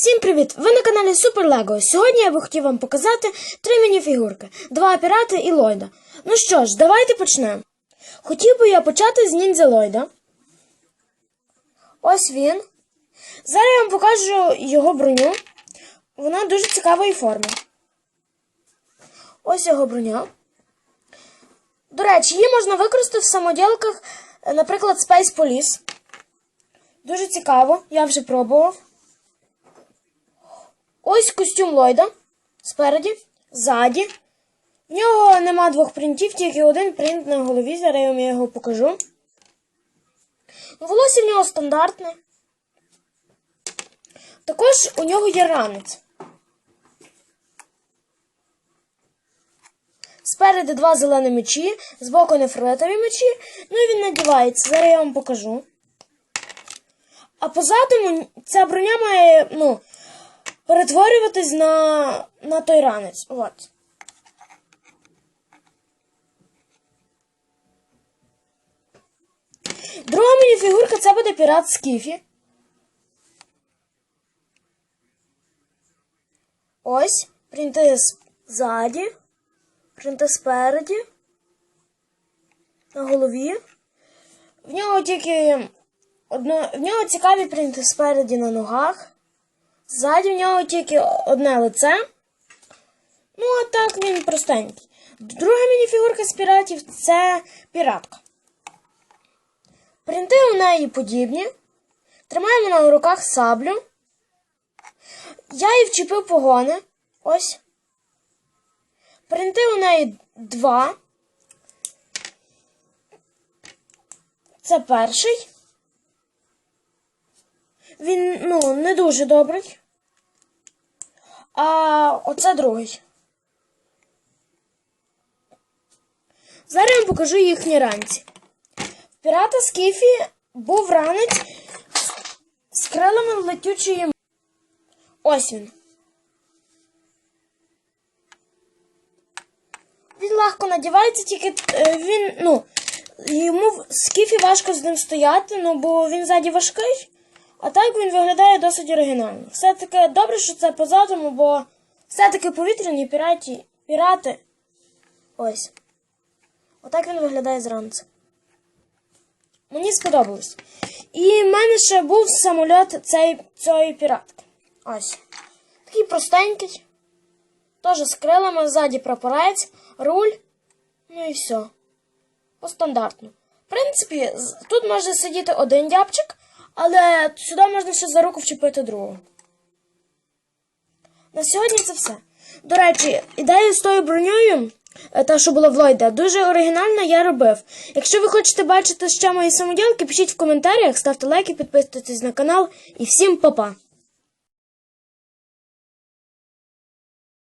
Всім привіт! Ви на каналі Супер Лего. Сьогодні я би хотів вам показати три мініфігурки, два пірати і Ллойда. Ну що ж, давайте почнемо. Хотів би я почати з ніндзя Ллойда. Ось він. Зараз я вам покажу його броню. Вона дуже цікавої форми. Ось його броня. До речі, її можна використати в самоділках, наприклад, Space Police. Дуже цікаво, я вже пробував. Ось костюм Ллойда. Спереді, ззаді. В нього нема двох принтів, тільки один принт на голові. Зараз я вам його покажу. Волосся в нього стандартне. Також у нього є ранець. Спереду два зелені мечі, збоку нефритові мечі. Ну і він надівається. Зараз я вам покажу. А позаду ця броня має, ну, перетворюватись на, на той ранець. От. Друга мініфігурка це буде пірат Скіфі. Ось. Принти ззаді. Принти спереді. На голові. В нього тільки одно, в нього цікаві принти спереді на ногах. Ззаді в нього тільки одне лице. Ну, а так він простенький. Друга мініфігурка з піратів це піратка. Принти у неї подібні. Тримаємо на руках саблю. Я їй вчепив погони. Ось. Принти у неї два. Це перший. Він, ну, не дуже добрий. А оце другий. Зараз я вам покажу їхні ранці. В пірата Скіфі був ранець з крилами летючої. Ось він. Він легко надівається, тільки е, він, ну, йому скіфі важко з ним стояти, ну, бо він ззаді важкий. А так він виглядає досить оригінально. Все-таки добре, що це позаду, бо все-таки повітряні піраті, пірати. Ось. Отак він виглядає зранку. Мені сподобалось. І в мене ще був самоліт цей, цієї піратки. Ось. Такий простенький. Теж з крилами, ззаді прапорець, руль. Ну і все. По стандартну. В принципі, тут може сидіти один дябчик, але сюди можна ще за руку вчепити другого. На сьогодні це все. До речі, ідею з тою бронею, е, та, що була в Ллойда, дуже оригінально я робив. Якщо ви хочете бачити ще мої самоділки, пишіть в коментарях, ставте лайки, підписуйтесь на канал і всім па-па!